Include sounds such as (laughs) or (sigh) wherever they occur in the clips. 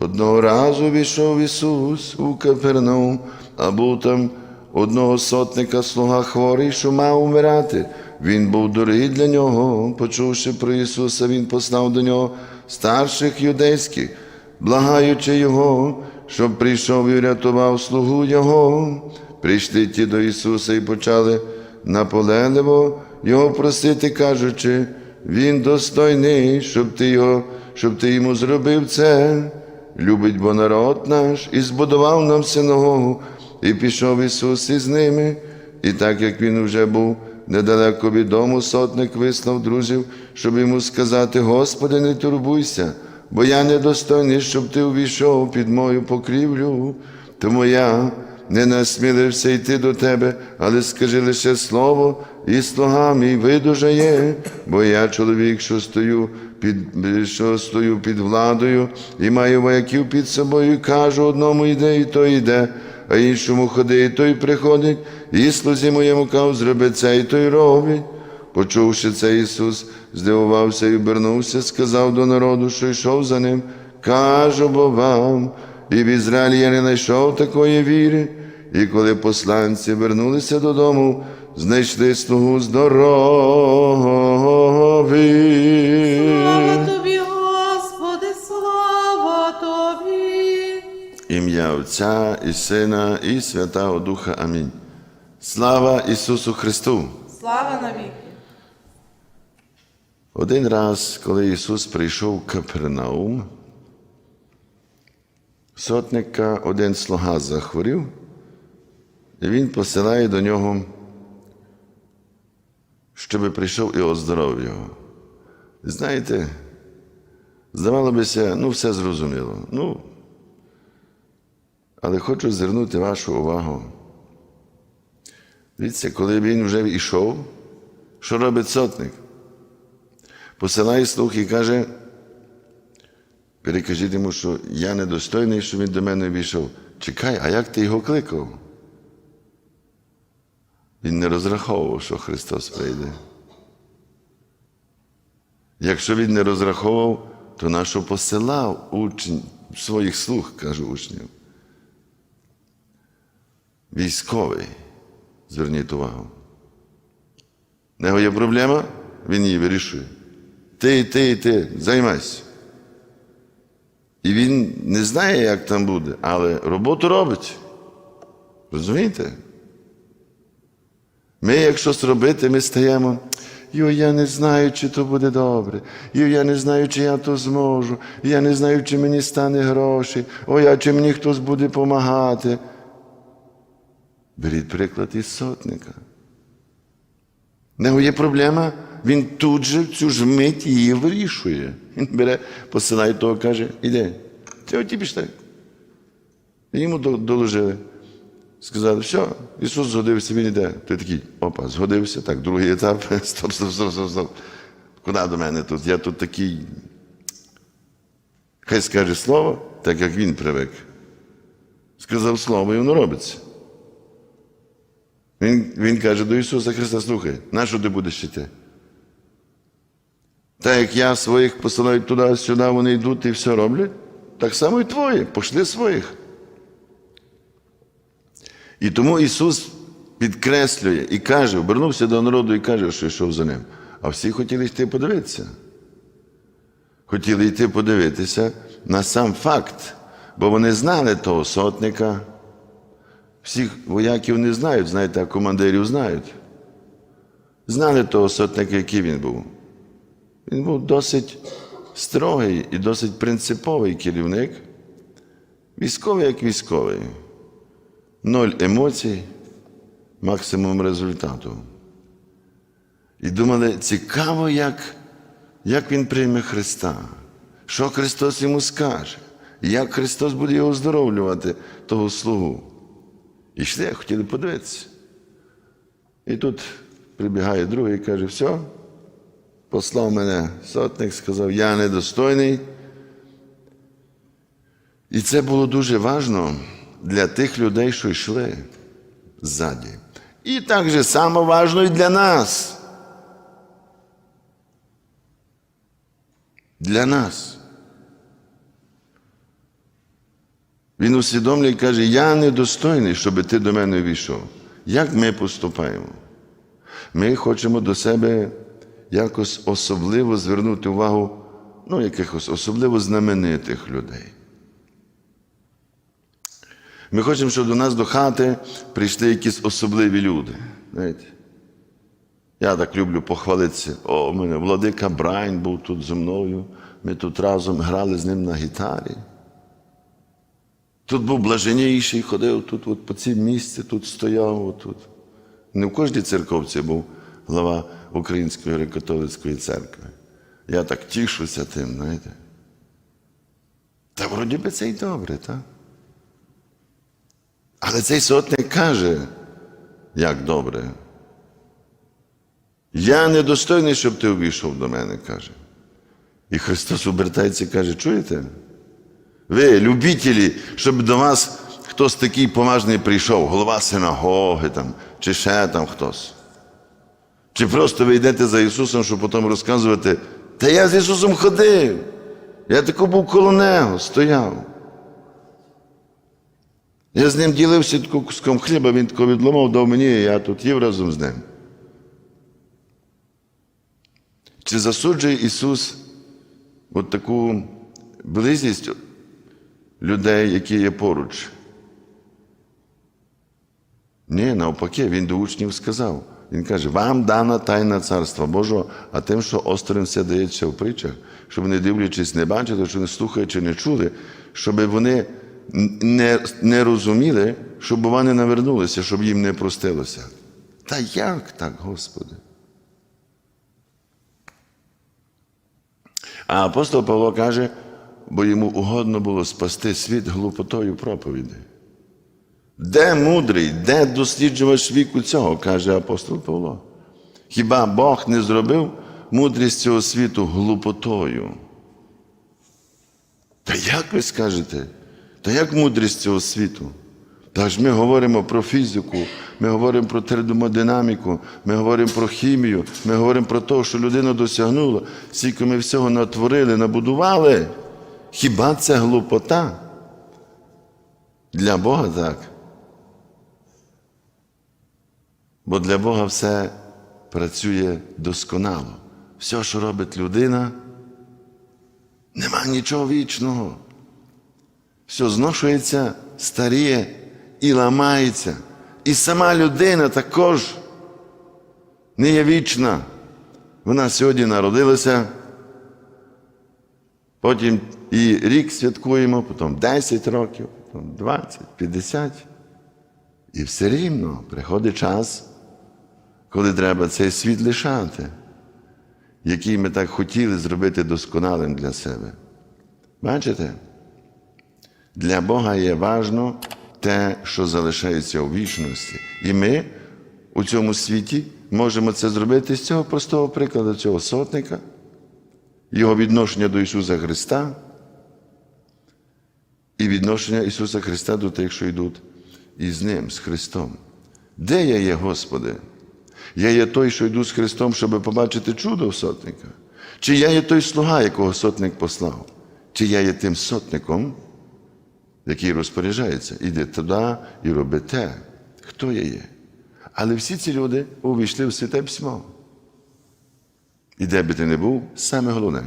Одного разу війшов Ісус у Капернаум, а був там одного сотника слуга хворий, що мав умирати. Він був дорогий для нього. Почувши про Ісуса, Він послав до нього старших юдейських, благаючи Його, щоб прийшов і врятував слугу Його. Прийшли ті до Ісуса і почали наполегливо Його просити, кажучи, Він достойний, щоб ти, його, щоб ти йому зробив це. Любить бо народ наш і збудував нам синагогу, і пішов Ісус із ними. І так як він уже був недалеко від дому, сотник вислав друзів, щоб йому сказати: Господи, не турбуйся, бо я недостойний, щоб ти увійшов під мою покрівлю. Тому я не насмілився йти до тебе, але скажи лише слово, і слуга мій видужає, бо я чоловік, що стою під, що стою під владою і маю вояків під собою, і кажу одному йде, і той йде, а іншому ходи, і той приходить, і слузі моєму кав, зроби це, і той робить. Почувши це, Ісус здивувався і обернувся, сказав до народу, що йшов за ним, кажу бо вам, і в Ізраїлі я не знайшов такої віри. І коли посланці вернулися додому, знайшли слугу здоровий. Слава тобі, Господи, слава тобі. Ім'я Отця і Сина, і Святого Духа. Амінь. Слава Ісусу Христу! Слава навіки. Один раз, коли Ісус прийшов в Капернаум, сотника один слуга захворів, і він посилає до нього, щоб прийшов і оздоровив його. Знаєте, здавало бися, ну, все зрозуміло. Ну, але хочу звернути вашу увагу. Дивіться, коли він вже йшов, що робить сотник? посилає слух і каже, перекажіть йому, що я недостойний, що він до мене війшов. Чекай, а як ти його кликав? Він не розраховував, що Христос прийде. Якщо він не розраховував, то нащо посилав учень, своїх слуг, кажу учнів. Військовий, зверніть увагу. В нього є проблема, він її вирішує. Ти, ти, ти, займайся. І він не знає, як там буде, але роботу робить. Розумієте? Ми, якщо зробити, ми стаємо. Йо, я не знаю, чи то буде добре. Йо, я не знаю, чи я то зможу. Я не знаю, чи мені стане гроші. Ой, а чи мені хтось буде допомагати. Беріть приклад із сотника. В нього є проблема, він тут же в цю ж мить її вирішує. Він бере, посилає того, каже, іди. Ти оті пішли. Йому доложили. Сказали, все, Ісус згодився, він іде. Ти такий, опа, згодився, так, другий етап. (laughs) Стоп, стоп, стоп, стоп, стоп. Куди до мене тут? Я тут такий. Хай скаже слово, так як він привик. Сказав слово, і воно робиться. Він, він каже до Ісуса Христа, слухай, на що ти будеш йти? Так як я своїх посилаю туди-сюди, вони йдуть і все роблять, так само і твої, пошли своїх. І тому Ісус підкреслює і каже, обернувся до народу і каже, що йшов за ним. А всі хотіли йти подивитися. Хотіли йти подивитися на сам факт, бо вони знали того сотника. Всіх вояків не знають, знаєте, а командирів знають. Знали того сотника, який він був. Він був досить строгий і досить принциповий керівник. Військовий як військовий. Ноль емоцій, максимум результату. І думали, цікаво, як, як він прийме Христа, що Христос йому скаже, як Христос буде його оздоровлювати, того слугу. І йшли, хотіли подивитися. І тут прибігає другий і каже, все, послав мене сотник, сказав, я недостойний. І це було дуже важливо для тих людей, що йшли ззаді. І так же само важливо і для нас. Для нас. Він усвідомлює і каже, я недостойний, щоб ти до мене війшов. Як ми поступаємо? Ми хочемо до себе якось особливо звернути увагу ну, якихось особливо знаменитих людей. Ми хочемо, щоб до нас до хати прийшли якісь особливі люди. Знаєте? Я так люблю похвалитися. О, у мене владика Брайн був тут зі мною. Ми тут разом грали з ним на гітарі. Тут був блаженніший, ходив тут, от по цій місці, тут стояв. Отут. Не в кожній церковці був глава Української греко-католицької церкви. Я так тішуся тим, знаєте. Та вроді би це й добре, так? Але цей сотник каже, як добре. Я недостойний, щоб ти увійшов до мене, каже. І Христос обертається і каже, чуєте? Ви, любителі, щоб до вас хтось такий поважний прийшов, голова синагоги там, чи ще там хтось. Чи просто ви йдете за Ісусом, щоб потім розказувати, та я з Ісусом ходив. Я тако був коло Нього, стояв. Я з ним ділився тако куском хліба, він тако відломав, дав мені, і я тут їв разом з ним. Чи засуджує Ісус от таку близькість людей, які є поруч? Ні, навпаки, він до учнів сказав. Він каже, вам дана тайна царства Божого, а тим, що осторонь все дається в притчах, щоб не дивлячись, не бачили, що не слухаючи, не чули, щоб вони не, не розуміли, щоб вони навернулися, щоб їм не простилося. Та як так, Господи? А апостол Павло каже, бо йому угодно було спасти світ глупотою проповіді. Де мудрий, де досліджувач віку цього, каже апостол Павло. Хіба Бог не зробив мудрість цього світу глупотою? Та як ви скажете? Та як мудрість цього світу? Та ж ми говоримо про фізику, ми говоримо про термодинаміку, ми говоримо про хімію, ми говоримо про те, що людина досягнула, скільки ми всього натворили, набудували. Хіба це глупота? Для Бога так. Бо для Бога все працює досконало. Все, що робить людина, нема нічого вічного. Все зношується, старіє і ламається. І сама людина також не є вічна. Вона сьогодні народилася, потім і рік святкуємо, потім 10 років, потім 20, 50. І все рівно приходить час, коли треба цей світ лишати, який ми так хотіли зробити досконалим для себе. Бачите? Для Бога є важно те, що залишається у вічності. І ми у цьому світі можемо це зробити з цього простого прикладу, цього сотника, його відношення до Ісуса Христа і відношення Ісуса Христа до тих, що йдуть із Ним, з Христом. Де я є, Господи? Я є той, що йду з Христом, щоб побачити чудо в сотника? Чи я є той слуга, якого сотник послав? Чи я є тим сотником, який розпоряджається, іди туди і роби те, хто я є. Але всі ці люди увійшли в святе письмо. І де би ти не був, саме головне,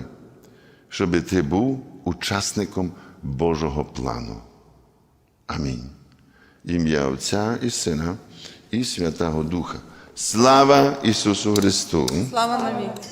щоб ти був учасником Божого плану. Амінь. Ім'я Отця і Сина і Святого Духа. Слава Ісусу Христу! Слава навіки.